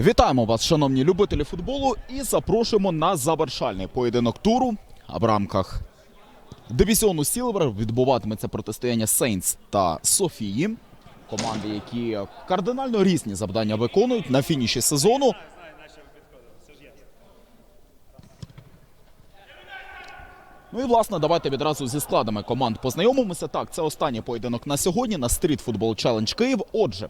Вітаємо вас, шановні любителі футболу, і запрошуємо на завершальний поєдинок туру. В рамках дивізіону Сілвер відбуватиметься протистояння Сейнс та Софії. Команди, які кардинально різні завдання виконують на фініші сезону. Ну і власне, давайте відразу зі складами команд познайомимося. Так, це останній поєдинок на сьогодні на Street Football Challenge Київ. Отже,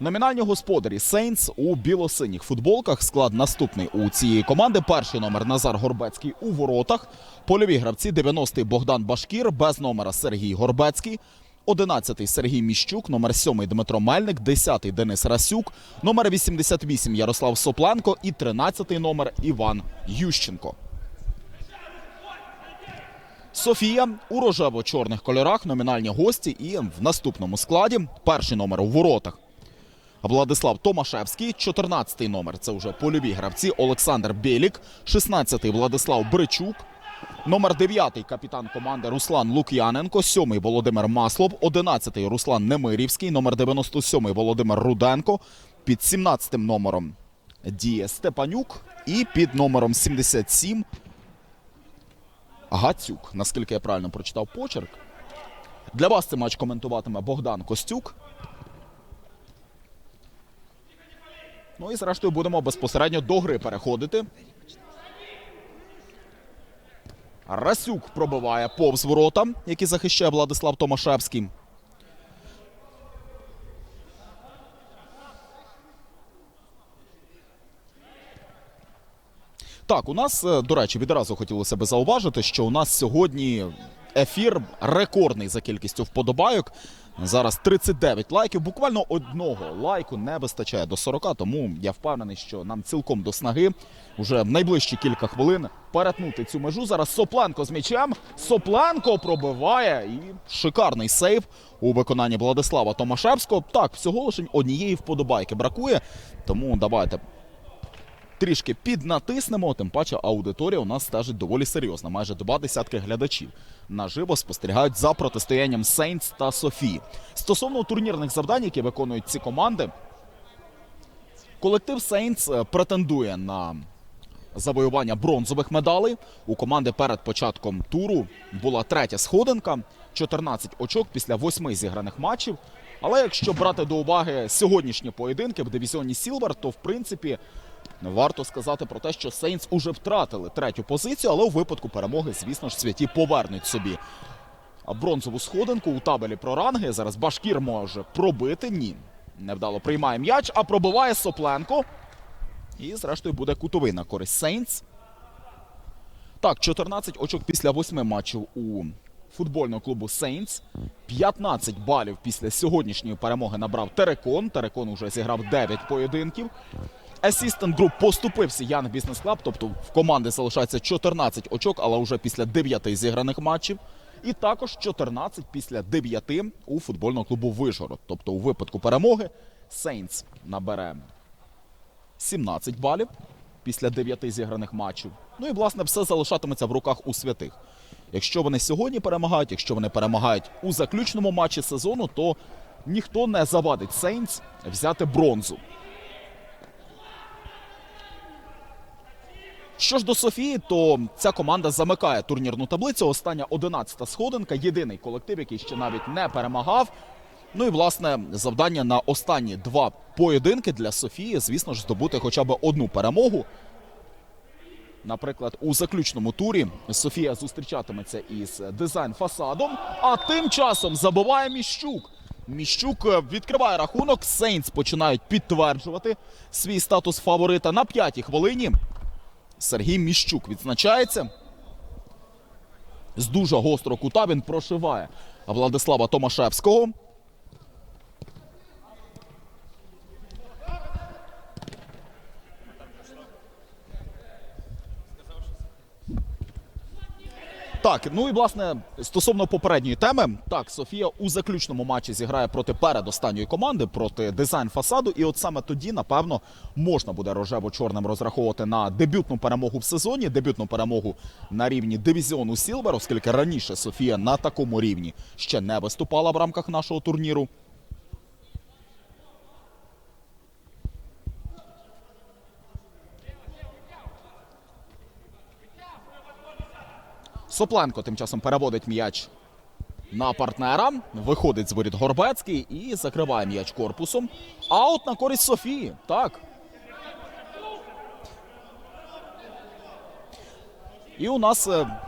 Номінальні господарі Сейнс у білосиніх футболках. Склад наступний у цієї команди. Перший номер Назар Горбецький у воротах. Польові гравці 90-й Богдан Башкір, без номера Сергій Горбецький. 11-й Сергій Міщук, номер 7 Дмитро Мельник, 10-й Денис Расюк, номер 88 Ярослав Сопленко і 13-й номер Іван Ющенко. Софія у рожево-чорних кольорах, номінальні гості і в наступному складі перший номер у воротах. Владислав Томашевський, 14-й номер. Це вже польові гравці. Олександр Білік, 16-й Владислав Бричук. Номер 9-й капітан команди Руслан Лук'яненко, 7-й Володимир Маслов, 11-й Руслан Немирівський, номер 97-й Володимир Руденко, під 17-м номером Діє Степанюк і під номером 77 Гацюк. Наскільки я правильно прочитав почерк. Для вас цей матч коментуватиме Богдан Костюк. Ну і зрештою будемо безпосередньо до гри переходити. Расюк пробиває повз ворота, які захищає Владислав Томашевський. Так, у нас, е, до речі, відразу хотілося би зауважити, що у нас сьогодні ефір рекордний за кількістю вподобайок. Зараз 39 лайків. Буквально одного лайку не вистачає до 40, тому я впевнений, що нам цілком до снаги вже в найближчі кілька хвилин перетнути цю межу. Зараз Сопленко з м'ячем. Сопленко пробиває і шикарний сейв у виконанні Владислава Томашевського. Так, всього лише однієї вподобайки бракує. Тому давайте трішки піднатиснемо. Тим паче аудиторія у нас стежить доволі серйозна. Майже два десятки глядачів наживо спостерігають за протистоянням Сейнтс та Софії. Стосовно турнірних завдань, які виконують ці команди, колектив Сейнтс е, претендує на завоювання бронзових медалей. У команди перед початком туру була третя сходинка, 14 очок після восьми зіграних матчів. Але якщо брати до уваги сьогоднішні поєдинки в дивізіоні Сілвер, то в принципі варто сказати про те, що Сейнс уже втратили третю позицію, але у випадку перемоги, звісно ж, святі повернуть собі бронзову сходинку у табелі про ранги. Зараз Башкір може пробити. Ні, невдало приймає м'яч, а пробиває Сопленко. І, зрештою, буде кутовий на користь Сейнс. Так, 14 очок після восьми матчів у футбольного клубу Сейнс. 15 балів після сьогоднішньої перемоги набрав Терекон. Терекон уже зіграв 9 поєдинків. Асістент груп поступився Ян Бізнес Клаб, тобто в команди залишається 14 очок, але вже після 9 зіграних матчів. І також 14 після 9 у футбольного клубу Вишгород. Тобто у випадку перемоги Сейнс набере 17 балів після 9 зіграних матчів. Ну і власне все залишатиметься в руках у святих. Якщо вони сьогодні перемагають, якщо вони перемагають у заключному матчі сезону, то ніхто не завадить Сейнс взяти бронзу. Що ж до Софії, то ця команда замикає турнірну таблицю. Остання 11-та сходинка. Єдиний колектив, який ще навіть не перемагав. Ну і власне завдання на останні два поєдинки для Софії, звісно ж, здобути хоча б одну перемогу. Наприклад, у заключному турі Софія зустрічатиметься із дизайн фасадом. А тим часом забиває Міщук. Міщук е, відкриває рахунок. Сейнс починають підтверджувати свій статус фаворита на п'ятій хвилині. Сергій Міщук відзначається. З дуже гострого кута він прошиває Владислава Томашевського. Так, ну і власне стосовно попередньої теми, так, Софія у заключному матчі зіграє проти передостанньої команди, проти дизайн фасаду. І от саме тоді, напевно, можна буде рожево-чорним розраховувати на дебютну перемогу в сезоні, дебютну перемогу на рівні дивізіону Сілвер, оскільки раніше Софія на такому рівні ще не виступала в рамках нашого турніру. Сопленко тим часом переводить м'яч на партнера. Виходить з воріт Горбецький і закриває м'яч корпусом. Аут на користь Софії. Так. І у нас е,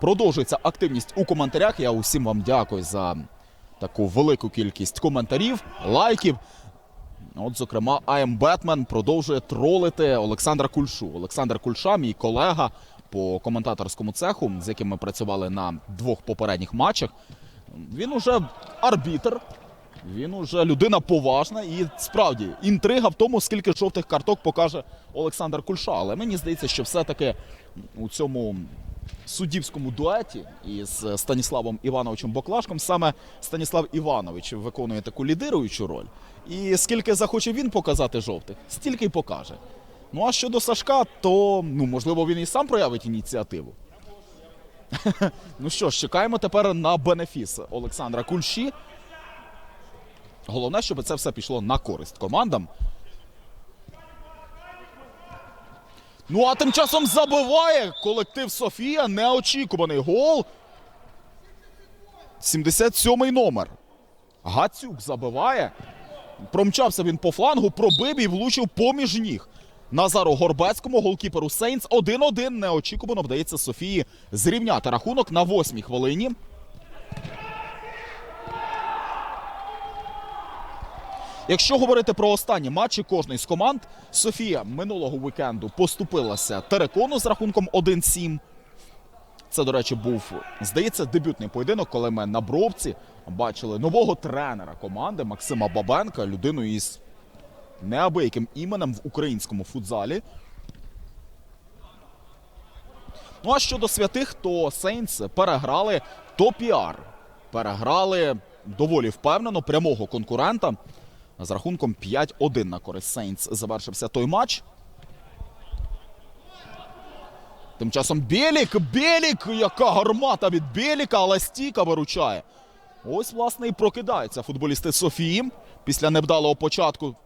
продовжується активність у коментарях. Я усім вам дякую за таку велику кількість коментарів, лайків. От, зокрема, I'm Batman продовжує тролити Олександра Кульшу. Олександр Кульша, мій колега по коментаторському цеху, з яким ми працювали на двох попередніх матчах. Він уже арбітр, він уже людина поважна. І справді інтрига в тому, скільки жовтих карток покаже Олександр Кульша. Але мені здається, що все-таки у цьому суддівському дуеті із Станіславом Івановичем Боклашком саме Станіслав Іванович виконує таку лідируючу роль. І скільки захоче він показати жовтих, стільки й покаже. Ну а щодо Сашка, то ну можливо він і сам проявить ініціативу. ну що ж, чекаємо тепер на бенефіс Олександра Кульші. Головне, щоб це все пішло на користь командам. Ну а тим часом забиває колектив Софія. Неочікуваний гол. 77-й номер. Гацюк забиває. Промчався він по флангу, пробив і влучив поміж ніг. Назару Горбецькому, голкіперу Сейнс. 1-1. Неочікувано вдається Софії зрівняти рахунок на восьмій хвилині. Якщо говорити про останні матчі кожної з команд, Софія минулого вікенду поступилася Терекону з рахунком 1-7. Це, до речі, був, здається, дебютний поєдинок, коли ми на бровці бачили нового тренера команди Максима Бабенка, людину із неабияким іменем в українському футзалі. Ну а щодо святих, то Сейнс переграли Топіар. Переграли доволі впевнено прямого конкурента. З рахунком 5-1 на користь Сейнс завершився той матч. Тим часом Білік, Білік, яка гармата від Біліка, але стійка виручає. Ось, власне, і прокидаються футболісти Софії після невдалого початку.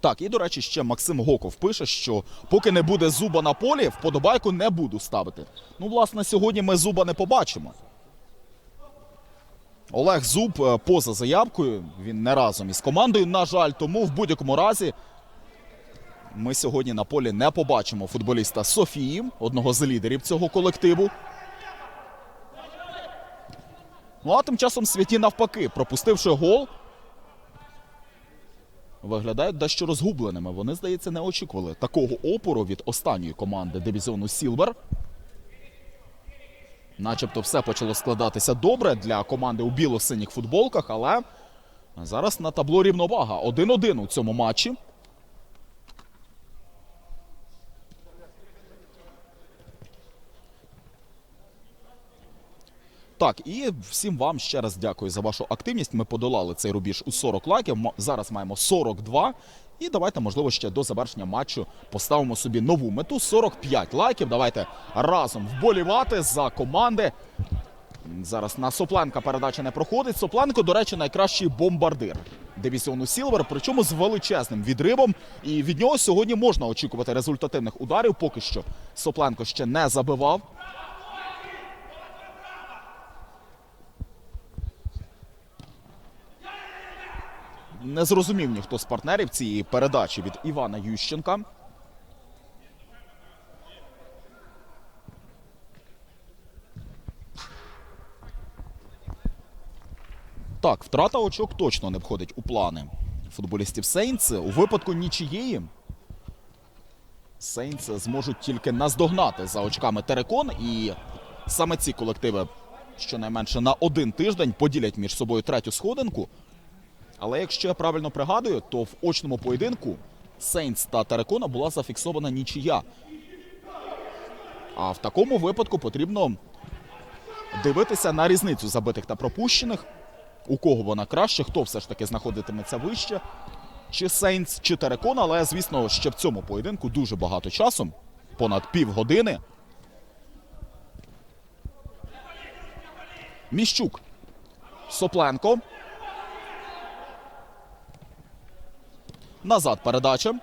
Так, і до речі, ще Максим Гоков пише, що поки не буде зуба на полі, вподобайку не буду ставити. Ну, власне, сьогодні ми зуба не побачимо. Олег Зуб е, поза заявкою. Він не разом із командою. На жаль, тому в будь-якому разі ми сьогодні на полі не побачимо футболіста Софії, одного з лідерів цього колективу. Ну а тим часом святі навпаки, пропустивши гол, виглядають дещо розгубленими. Вони, здається, не очікували такого опору від останньої команди дивізіону Сілвер. Начебто все почало складатися добре для команди у біло-синіх футболках, але зараз на табло рівновага. 1-1 у цьому матчі. Так, і всім вам ще раз дякую за вашу активність. Ми подолали цей рубіж у 40 лайків. Зараз маємо 42. І давайте, можливо, ще до завершення матчу поставимо собі нову мету 45 лайків. Давайте разом вболівати за команди. Зараз на Сопленка передача не проходить. Сопленко, до речі, найкращий бомбардир дивізіону Сілвер, причому з величезним відривом. І від нього сьогодні можна очікувати результативних ударів. Поки що Сопленко ще не забивав. Не зрозумів ніхто з партнерів цієї передачі від Івана Ющенка. Так, втрата очок точно не входить у плани футболістів Сейнс. У випадку нічиєї Сейнс зможуть тільки наздогнати за очками Терекон. І саме ці колективи щонайменше на один тиждень поділять між собою третю сходинку. Але якщо я правильно пригадую, то в очному поєдинку Сейнс та Терекона була зафіксована нічия. А в такому випадку потрібно дивитися на різницю забитих та пропущених. У кого вона краще, хто все ж таки знаходитиметься вище. Чи Сейнс, чи Терекон, але, звісно, ще в цьому поєдинку дуже багато часу. Понад півгодини. Міщук. Сопленко. Назад передача.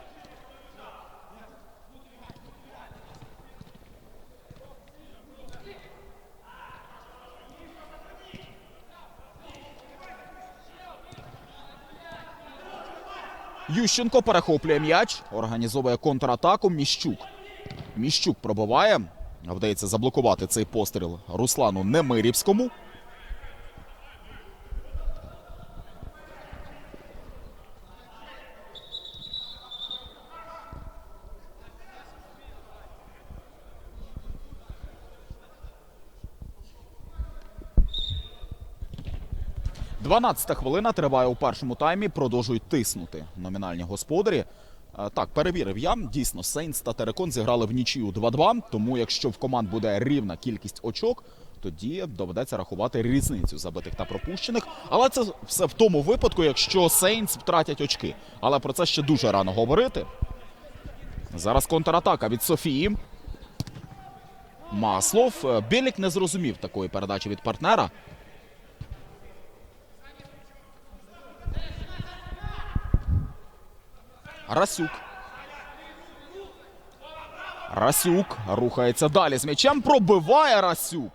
Ющенко перехоплює м'яч, організовує контратаку. Міщук. Міщук пробиває. Вдається заблокувати цей постріл Руслану Немирівському. Дванадцята хвилина триває у першому таймі. Продовжують тиснути номінальні господарі. Е, Так, перевірив я. Дійсно, Сейнс та Терекон зіграли в нічию 2-2. Тому, якщо в команд буде рівна кількість очок, тоді доведеться рахувати різницю забитих та пропущених. Але це все в тому випадку, якщо Сейнс втратять очки. Але про це ще дуже рано говорити. Зараз контратака від Софії. Маслов. Е, Білік не зрозумів такої передачі від партнера. Расюк. Расюк рухається далі з м'ячем. Пробиває Расюк.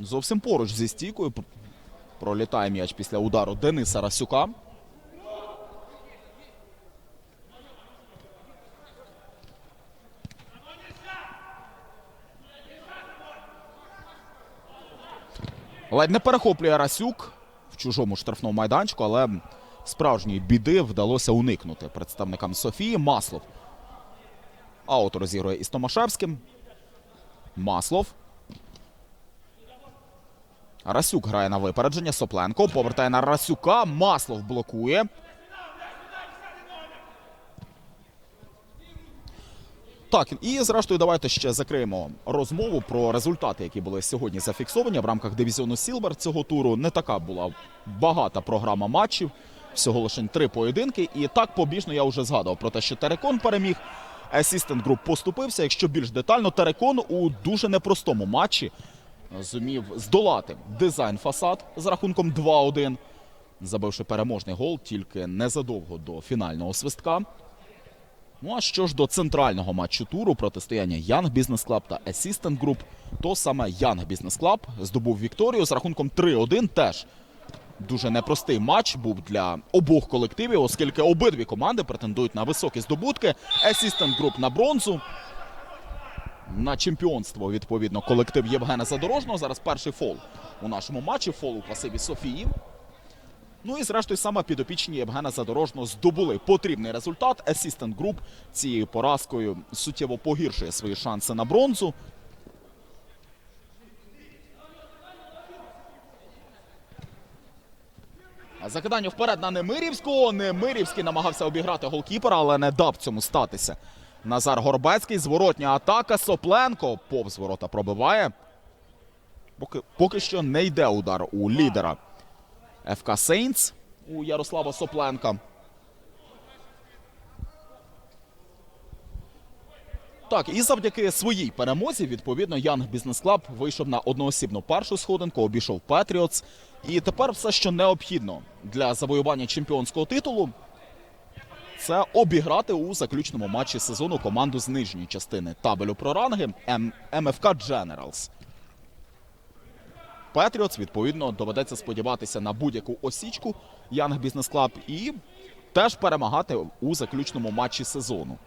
Зовсім поруч зі стійкою. Пролітає м'яч після удару Дениса Расюка. Ледь не перехоплює Расюк в чужому штрафному майданчику, але справжньої біди вдалося уникнути представникам Софії. Маслов. Аут розігрує із Томашевським. Маслов. Расюк грає на випередження. Сопленко повертає на Расюка. Маслов блокує. Так, і зрештою, давайте ще закриємо розмову про результати, які були сьогодні зафіксовані в рамках дивізіону Сілвер цього туру. Не така була багата програма матчів. Всього лише три поєдинки. І так побіжно я вже згадував про те, що Терекон переміг. Асістент груп поступився. Якщо більш детально, Терекон у дуже непростому матчі зумів здолати дизайн фасад з рахунком 2-1, забивши переможний гол тільки незадовго до фінального свистка. Ну а що ж до центрального матчу туру протистояння Young Business Club та Assistant Group, то саме Young Business Club здобув Вікторію з рахунком 3-1. Теж дуже непростий матч був для обох колективів, оскільки обидві команди претендують на високі здобутки. Assistant Group на бронзу. На чемпіонство, відповідно, колектив Євгена Задорожного. Зараз перший фол у нашому матчі. Фол у пасиві Софії. Ну і зрештою саме підопічні Євгена Задорожного здобули потрібний результат. Assistant Group цією поразкою суттєво погіршує свої шанси на бронзу. Закидання вперед на Немирівського. Немирівський намагався обіграти голкіпера, але не дав цьому статися. Назар Горбецький. Зворотня атака. Сопленко повз ворота пробиває. Поки, поки що не йде удар у лідера ФК Сейнс у Ярослава Сопленка. Так, і завдяки своїй перемозі, відповідно, Янг Бізнес Клаб вийшов на одноосібну першу сходинку, обійшов Петріотс. І тепер все, що необхідно для завоювання чемпіонського титулу, це обіграти у заключному матчі сезону команду з нижньої частини табелю про ранги МФК Generals. Петріотс, відповідно, доведеться сподіватися на будь-яку осічку Янг Бізнес Клаб і теж перемагати у заключному матчі сезону.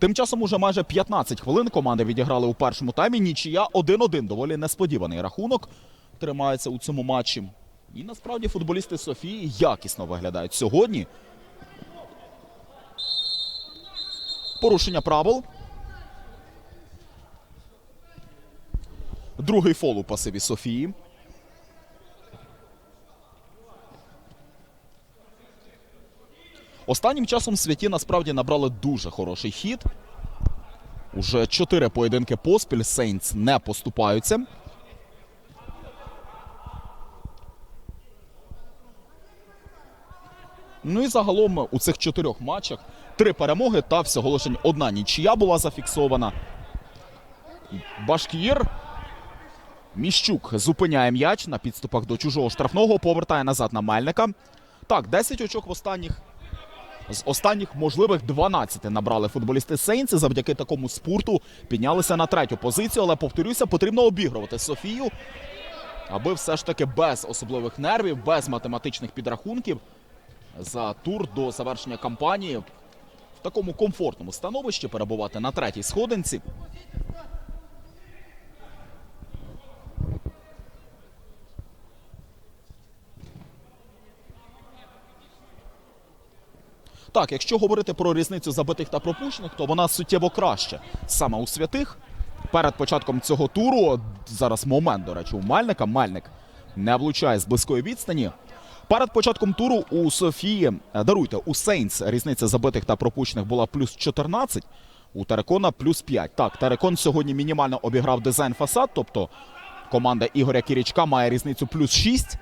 Тим часом уже майже 15 хвилин команди відіграли у першому таймі. Нічия 1-1. Доволі несподіваний рахунок тримається у цьому матчі. І насправді футболісти Софії якісно виглядають сьогодні. Порушення правил. Другий фол у пасиві Софії. Останнім часом святі насправді набрали дуже хороший хід. Уже чотири поєдинки поспіль Сейнтс не поступаються. Ну і загалом у цих чотирьох матчах три перемоги та всього лише одна нічия була зафіксована. Башкір. Міщук зупиняє м'яч на підступах до чужого штрафного, повертає назад на Мельника. Так, 10 очок в останніх З останніх можливих 12 набрали футболісти Сейнці завдяки такому спорту піднялися на третю позицію. Але повторюся, потрібно обігрувати Софію, аби все ж таки без особливих нервів, без математичних підрахунків за тур до завершення кампанії в такому комфортному становищі перебувати на третій сходинці. Так, якщо говорити про різницю забитих та пропущених, то вона суттєво краще. Саме у святих перед початком цього туру зараз момент, до речі, у Мальника. Мальник не влучає з близької відстані. Перед початком туру у Софії, е, даруйте, у Сейнс різниця забитих та пропущених була плюс 14, у Терекона плюс 5. Так, Терекон сьогодні мінімально обіграв дизайн фасад, тобто команда Ігоря Кірічка має різницю плюс 6.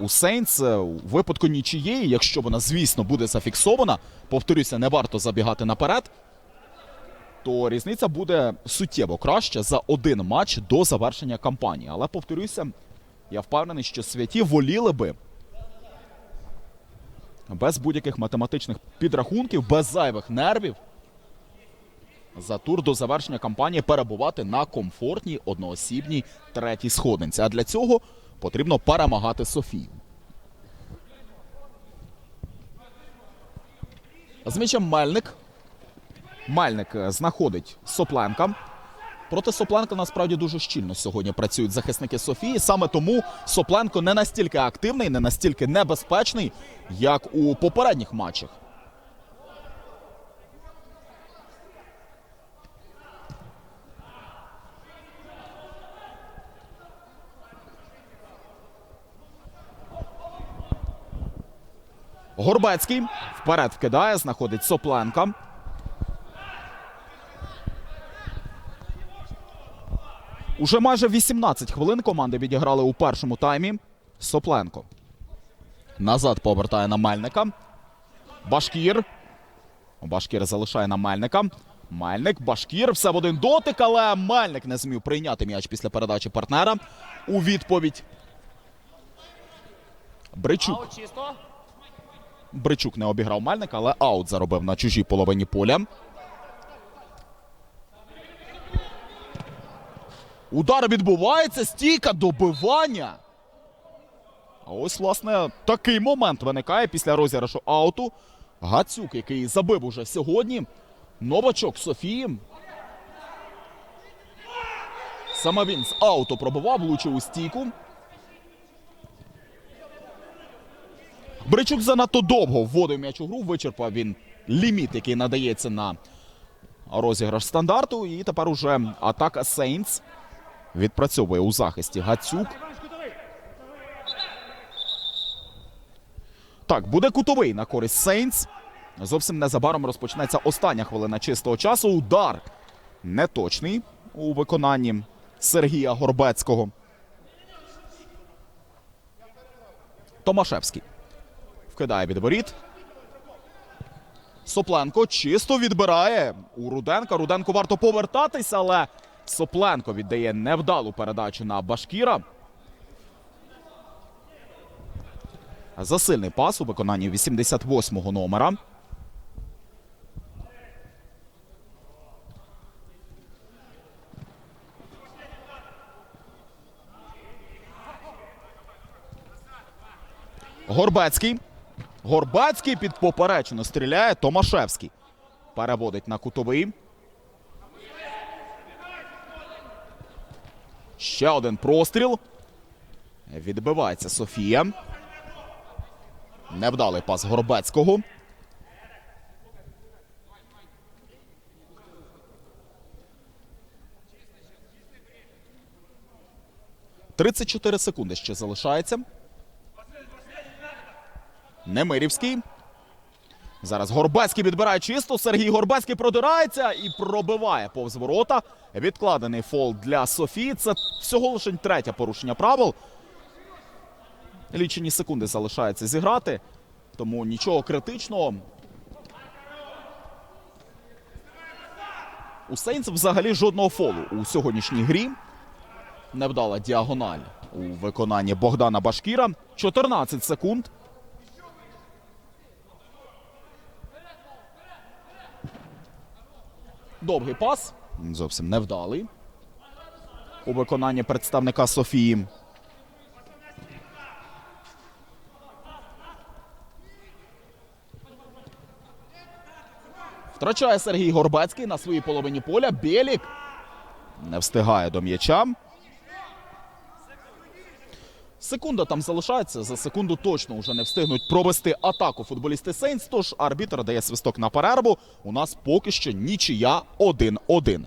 У Сейнс у випадку нічиєї, якщо вона, звісно, буде зафіксована, повторюся, не варто забігати наперед, то різниця буде суттєво краще за один матч до завершення кампанії. Але повторюся, я впевнений, що святі воліли би без будь-яких математичних підрахунків, без зайвих нервів за тур до завершення кампанії перебувати на комфортній одноосібній третій сходинці. А для цього потрібно перемагати Софію. З м'ячем Мельник. Мельник е, знаходить Сопленка. Проти Сопленка насправді дуже щільно сьогодні працюють захисники Софії. Саме тому Сопленко не настільки активний, не настільки небезпечний, як у попередніх матчах. Горбецький вперед вкидає, знаходить Сопленка. Уже майже 18 хвилин команди відіграли у першому таймі. Сопленко. Назад повертає на Мельника. Башкір. Башкір залишає на Мельника. Мельник, Башкір, все в один дотик, але Мельник не зміг прийняти м'яч після передачі партнера. У відповідь. Бричук. Бричук не обіграв Мельника, але аут заробив на чужій половині поля. Удар відбувається, стійка добивання. А ось, власне, такий момент виникає після розіграшу ауту. Гацюк, який забив уже сьогодні. Новачок Софії. Саме він з ауту пробивав, влучив у стійку. Бричук занадто довго вводив м'яч у гру, вичерпав він ліміт, який надається на розіграш стандарту. І тепер уже атака Сейнс відпрацьовує у захисті Гацюк. Так, буде кутовий на користь Сейнс. Зовсім незабаром розпочнеться остання хвилина чистого часу. Удар неточний у виконанні Сергія Горбецького. Томашевський вкидає від воріт. Сопленко чисто відбирає у Руденка. Руденко варто повертатися, але Сопленко віддає невдалу передачу на Башкіра. Засильний пас у виконанні 88-го номера. Горбецький. Горбацький під поперечину стріляє. Томашевський. Переводить на кутовий. Ще один простріл. Відбивається Софія. Невдалий пас Горбецького. Тридцять чотири секунди ще залишається. Немирівський. Зараз Горбецький відбирає чисто. Сергій Горбецький продирається і пробиває повз ворота. Відкладений фол для Софії. Це всього лише третє порушення правил. Лічені секунди залишається зіграти. Тому нічого критичного. У Сейнс взагалі жодного фолу у сьогоднішній грі. Невдала діагональ у виконанні Богдана Башкіра. 14 секунд. Довгий пас. Зовсім невдалий. У виконанні представника Софії. Втрачає Сергій Горбецький на своїй половині поля. Білік не встигає до м'яча. Секунда там залишається. За секунду точно вже не встигнуть провести атаку футболісти Сейнс. Тож арбітр дає свисток на перерву. У нас поки що нічия 1-1.